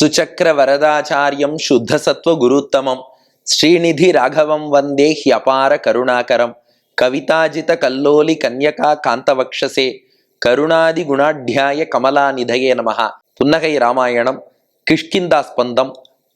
சுச்சக்கர வரதாச்சாரியம் சுத்த சத்வ குருத்தமம். ஸ்ரீநிதி ராகவம் வந்தே ஹியபார கருணாகரம். கவிதாஜித கல்லோலி கன்யகா காந்தவக்ஷசே. கருணாதி குணாட்யாய கமலா நிதயே புன்னகை ராமாயணம். கிஷ்கிந்தா ஸ்பந்தம்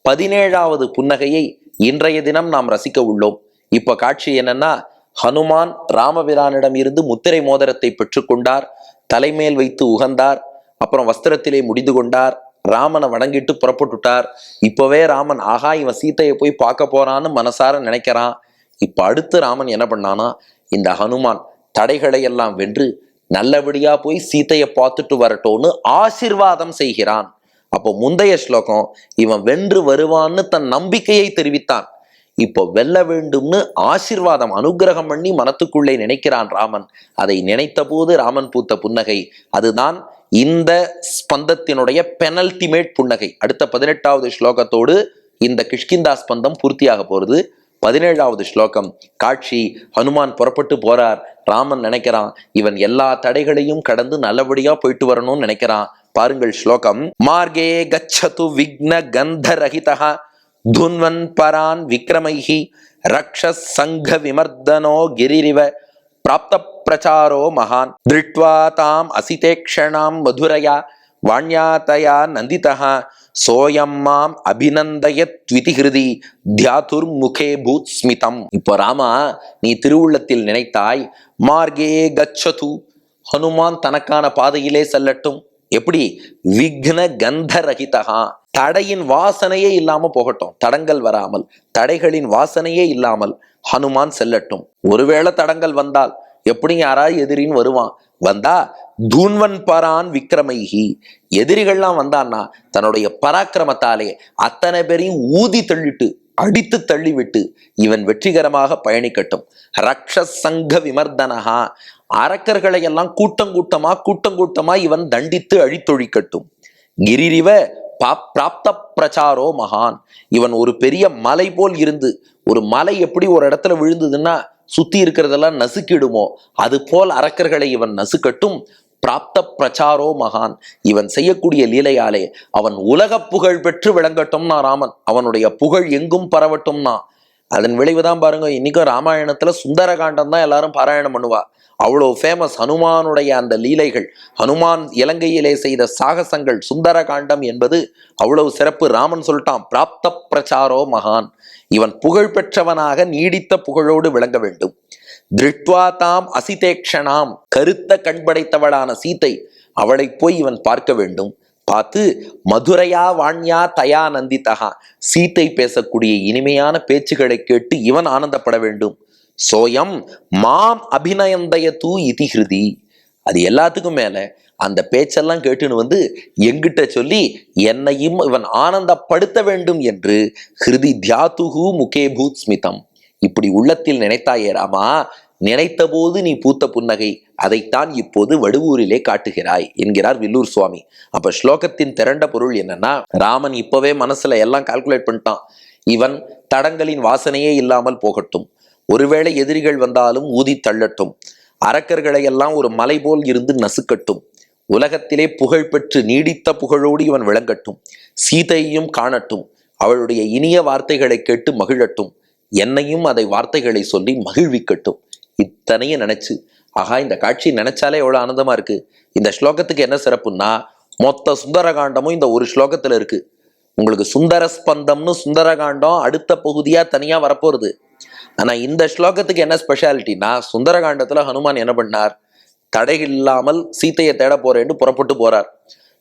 பதினேழாவது புன்னகையை இன்றைய தினம் நாம் ரசிக்க உள்ளோம். இப்ப காட்சி என்னன்னா ஹனுமான் ராமபிரானிடம் இருந்து முத்திரை மோதிரத்தை பெற்றுக்கொண்டார். தலைமேல் வைத்து உகந்தார். அப்புறம் வஸ்திரத்திலே முடிந்து கொண்டார். ராமனை வணங்கிட்டு புறப்பட்டுட்டார். இப்போவே ராமன் ஆகா இவன் சீத்தையை போய் பார்க்க போறான்னு மனசார நினைக்கிறான். இப்போ அடுத்து ராமன் என்ன பண்ணானா இந்த ஹனுமான் தடைகளை எல்லாம் வென்று நல்லபடியா போய் சீத்தையை பார்த்துட்டு வரட்டோன்னு ஆசிர்வாதம் செய்கிறான். அப்போ முந்தைய ஸ்லோகம் இவன் வென்று வருவான்னு தன் நம்பிக்கையை தெரிவித்தான். இப்போ வெல்ல வேண்டும்னு ஆசிர்வாதம் அனுக்கிரகம் பண்ணி மனத்துக்குள்ளே நினைக்கிறான் ராமன். அதை நினைத்த போது ராமன் பூத்த புன்னகை அதுதான் இந்த ஸ்பந்தத்தினுடைய பெனல்டிமேட் புன்னகை. அடுத்த பதினெட்டாவது ஸ்லோகத்தோடு இந்த கிஷ்கிந்தா ஸ்பந்தம் பூர்த்தியாக போகிறது பதினேழாவது ஸ்லோகம் காட்சி ஹனுமான் புறப்பட்டு போறார். ராமன் நினைக்கிறான் இவன் எல்லா தடைகளையும் கடந்து நல்லபடியா போயிட்டு வரணும்னு நினைக்கிறான். பாருங்கள் ஸ்லோகம் மார்கே கச்சது விக்ன கந்தரகிதா துன்வன் பரான் விக்ரமைஹி ரக்ஷஸ் சங்க விமர்தனோ கிரிரிவ பிராப்த பிரச்சாரோ மகான் திருட்வா தாம் அசிதேக்ஷணாம் மதுரையா வாண்யாத்தயா நந்திதா சோயம் மாம் அபிநந்தயத்விதி ஹிருதி தியாதுர் முகே பூத் ஸ்மிதம் இப்போ ராமா நீ திருவுள்ளத்தில் நினைத்தாய் மார்கே கச்சது ஹனுமான் தனக்கான பாதையிலே செல்லட்டும்। எப்படி? விக்ன கந்தரகிதகா தடையின் வாசனையே இல்லாம போகட்டும். தடங்கள் வராமல். தடைகளின் வாசனையே இல்லாமல் ஹனுமான் செல்லட்டும். ஒருவேளை தடங்கள் வந்தால் எப்படி யாராவது எதிரின்னு வருவான்? வந்தா தூன்வன் பரான் விக்ரமைகி எதிரிகள்லாம் வந்தான்னா தன்னுடைய பராக்கிரமத்தாலே அத்தனை பேரையும் ஊதி தள்ளிட்டு அடித்து தள்ளிவிட்டு இவன் வெற்றிகரமாக பயணிக்கட்டும். ரக்ஷ சங்க விமர்தனஹா. அரக்கர்களை எல்லாம் கூட்டம் கூட்டமா கூட்டம் கூட்டமா இவன் தண்டித்து அழித்தொழிக்கட்டும். கிரிரிவ பிராப்த பிரச்சாரோ மகான். இவன் ஒரு பெரிய மலை போல் இருந்து ஒரு மலை எப்படி ஒரு இடத்துல விழுந்ததுன்னா சுத்தி இருக்கிறதெல்லாம் நசுக்கிடுமோ அது போல் அரக்கர்களை இவன் நசுக்கட்டும். பிராப்த பிரச்சாரோ மகான். இவன் செய்யக்கூடிய லீலையாலே அவன் உலக புகழ் பெற்று விளங்கட்டும்னா ராமன் அவனுடைய புகழ் எங்கும் பரவட்டும்னா அதன் விளைவுதான் பாருங்க இன்னைக்கும் ராமாயணத்துல சுந்தரகாண்டம் தான் எல்லாரும் பாராயணம் பண்ணுவா. அவ்வளோ ஃபேமஸ் ஹனுமானுடைய அந்த லீலைகள் ஹனுமான் இலங்கையிலே செய்த சாகசங்கள் சுந்தர காண்டம் என்பது அவ்வளவு சிறப்பு. ராமன் சொல்லிட்டான் பிராப்த பிரச்சாரோ மகான். இவன் புகழ் பெற்றவனாக நீடித்த புகழோடு விளங்க வேண்டும். திருட்வா தாம் அசிதேக்ஷனாம். கருத்த கண்படைத்தவளான சீத்தை அவளை போய் இவன் பார்க்க வேண்டும். பார்த்து மதுரையா வாண்யா தயா நந்திதகா சீத்தை பேசக்கூடிய இனிமையான பேச்சுகளை கேட்டு இவன் ஆனந்தப்பட வேண்டும். சோயம் மாம் அபிநயந்தய தூ இதி ஹிருதி. அது எல்லாத்துக்கும் மேல அந்த பேச்செல்லாம் கேட்டுன்னு வந்து எங்கிட்ட சொல்லி என்னையும் இவன் ஆனந்தப்படுத்த வேண்டும் என்று ஹிருதி தியாதுகு முகே பூத் ஸ்மிதம். இப்படி உள்ளத்தில் நினைத்தாயே ராமா நினைத்த போது நீ பூத்த புன்னகை அதைத்தான் இப்போது வடுவூரிலே காட்டுகிறாய் என்கிறார் வில்லூர் சுவாமி. அப்ப ஸ்லோகத்தின் திரண்ட பொருள் என்னன்னா ராமன் இப்பவே மனசுல எல்லாம் கால்குலேட் பண்ணிட்டான். இவன் தடங்களின் வாசனையே இல்லாமல் போகட்டும். ஒருவேளை எதிரிகள் வந்தாலும் ஊதி தள்ளட்டும். அரக்கர்களை எல்லாம் ஒரு மலை போல் இருந்து நசுக்கட்டும். உலகத்திலே புகழ் பெற்று நீடித்த புகழோடு இவன் விளங்கட்டும். சீதையையும் காணட்டும். அவளுடைய இனிய வார்த்தைகளை கேட்டு மகிழட்டும். என்னையும் அதை வார்த்தைகளை சொல்லி மகிழ்விக்கட்டும். இத்தனையும் நினைச்சு ஆகா இந்த காட்சி நினைச்சாலே எவ்வளவு ஆனந்தமா இருக்கு. இந்த ஸ்லோகத்துக்கு என்ன சிறப்புன்னா மொத்த சுந்தரகாண்டமும் இந்த ஒரு ஸ்லோகத்துல இருக்கு. உங்களுக்கு சுந்தர ஸ்பந்தம்னு சுந்தரகாண்டம் அடுத்த பகுதியா தனியா வரப்போறது. ஆனா இந்த ஸ்லோகத்துக்கு என்ன ஸ்பெஷாலிட்டினா சுந்தரகாண்டத்துல ஹனுமான் என்ன பண்ணார்? தடை இல்லாமல் சீத்தையை தேட போறேன்னு புறப்பட்டு போறார்.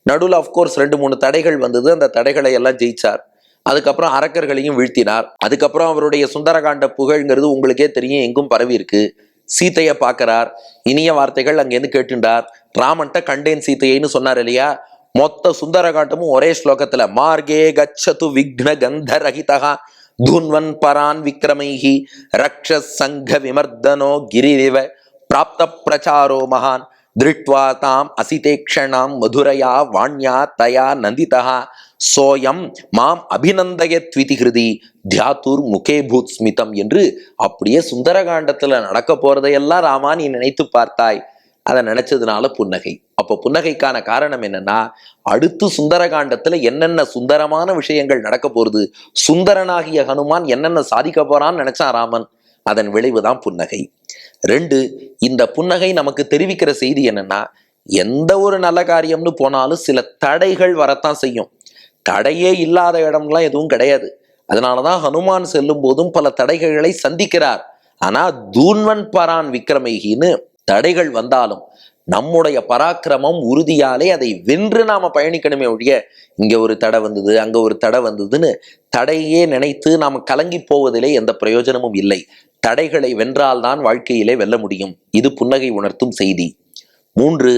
நடுவில் அஃப்கோர்ஸ் ரெண்டு மூணு தடைகள் வந்தது. அந்த தடைகளை எல்லாம் ஜெயிச்சார். அதுக்கப்புறம் அரக்கர்களையும் வீழ்த்தினார். அதுக்கப்புறம் அவருடைய சுந்தரகாண்ட புகழ்ங்கிறது உங்களுக்கே தெரியும் எங்கும் பரவி இருக்கு. சீத்தையை பார்க்கறார். இனிய வார்த்தைகள் அங்கேருந்து கேட்டுண்டார் ராமன்ட்ட கண்டேன் சீத்தையைன்னு சொன்னார் இல்லையா? மொத்த சுந்தரகாண்டமும் ஒரே ஸ்லோகத்துல மார்கே கச்சது விக்ன கந்தரஹிதா துன்வன் பரான் விக்ரமைஹி ரக்ஷ சங்க விமர்தனோ கிரிரிவ பிராப்த பிரச்சாரோ மகான். திருட்வா தாம் அசிதேக்ஷணாம் மதுரையா வாண்யா தயா நந்திதா சோயம் மாம் அபிநந்தயத்விதி ஹிருதி தியாத்தூர் முகே பூத் ஸ்மிதம் என்று அப்படியே சுந்தரகாண்டத்துல நடக்க போறதையெல்லாம் ராமா நீ நினைத்து பார்த்தாய். அதை நினைச்சதுனால புன்னகை. அப்போ புன்னகைக்கான காரணம் என்னன்னா அடுத்து சுந்தரகாண்டத்துல என்னென்ன சுந்தரமான விஷயங்கள் நடக்க போறது சுந்தரனாகிய ஹனுமான் என்னென்ன சாதிக்க போறான்னு நினைச்சான் ராமன். அதன் விளைவுதான் புன்னகை. ரெண்டு இந்த புன்னகை நமக்கு தெரிவிக்கிற செய்தி என்னன்னா எந்த ஒரு நல்ல காரியம்னு போனாலும் சில தடைகள் வரத்தான் செய்யும். தடையே இல்லாத இடம்லாம் எதுவும் கிடையாது. அதனால தான் ஹனுமான் செல்லும் போதும் பல தடைகளை சந்திக்கிறார். ஆனா தூன்வன் பரான் விக்ரமைகின்னு தடைகள் வந்தாலும் நம்முடைய பராக்கிரமம் உறுதியாலே அதை வென்று நாம பயணிக்கணுமே ஒழிய இங்க ஒரு தடை வந்தது அங்க ஒரு தடை வந்ததுன்னு தடையே நினைத்து நாம் கலங்கி போவதிலே எந்த பிரயோஜனமும் இல்லை. தடைகளை வென்றால்தான் வாழ்க்கையிலே வெல்ல முடியும். இது புன்னகை உணர்த்தும் செய்தி. மூன்று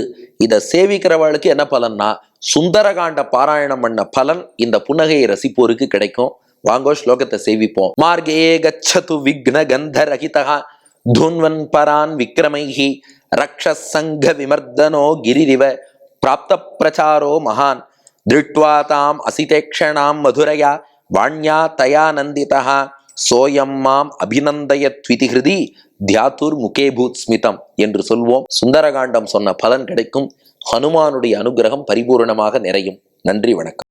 இதை சேவிக்கிறவளுக்கு என்ன பலன்னா சுந்தரகாண்ட பாராயணம் பண்ண பலன் இந்த புன்னகையை ரசிப்போருக்கு கிடைக்கும். வாங்கோ ஸ்லோகத்தை சேவிப்போம். மார்கே கச்சது விக்ன கந்த ரகிதா துன்வன் பரான் விக்ரமைஹி ரக்ஷசங்க விமர்தனோ கிரிரிவ பிராப்த பிரச்சாரோ மகான். திருட்வா தாம் அசிதேக்ஷணாம் மதுரையா வாண்யா தயா நந்திதா சோயம் மாம் த்விதிகிருதி ஹிருதி தியாத்துர் முகேபூத் ஸ்மிதம் என்று சொல்வோம். சுந்தரகாண்டம் சொன்ன பலன் கிடைக்கும். ஹனுமானுடைய அனுகிரகம் பரிபூரணமாக நிறையும். நன்றி வணக்கம்.